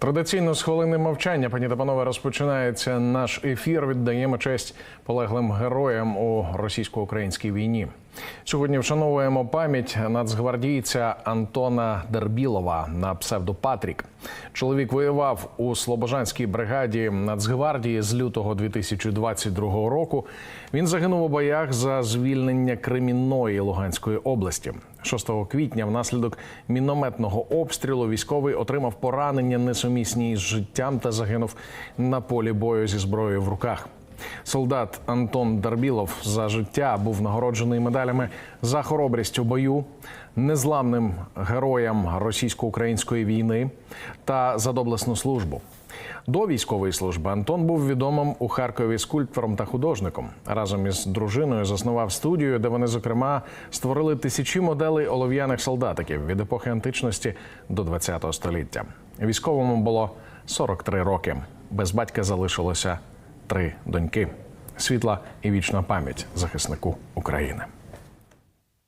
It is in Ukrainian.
Традиційно з хвилини мовчання, пані та панове, розпочинається наш ефір. Віддаємо честь полеглим героям у російсько-українській війні. Сьогодні вшановуємо пам'ять нацгвардійця Антона Дербілова на псевдо Патрік. Чоловік воював у Слобожанській бригаді Нацгвардії з лютого 2022 року. Він загинув у боях за звільнення Кремінної Луганської області. 6 квітня, внаслідок мінометного обстрілу, військовий отримав поранення несумісні із життям та загинув на полі бою зі зброєю в руках. Солдат Антон Дарбілов за життя був нагороджений медалями за хоробрість у бою, незламним героям російсько-української війни та за доблесну службу. До військової служби Антон був відомим у Харкові скульптором та художником. Разом із дружиною заснував студію, де вони, зокрема, створили тисячі моделей олов'яних солдатиків від епохи античності до ХХ століття. Військовому було 43 роки. Без батька залишилося три доньки. Світла і вічна пам'ять захиснику України.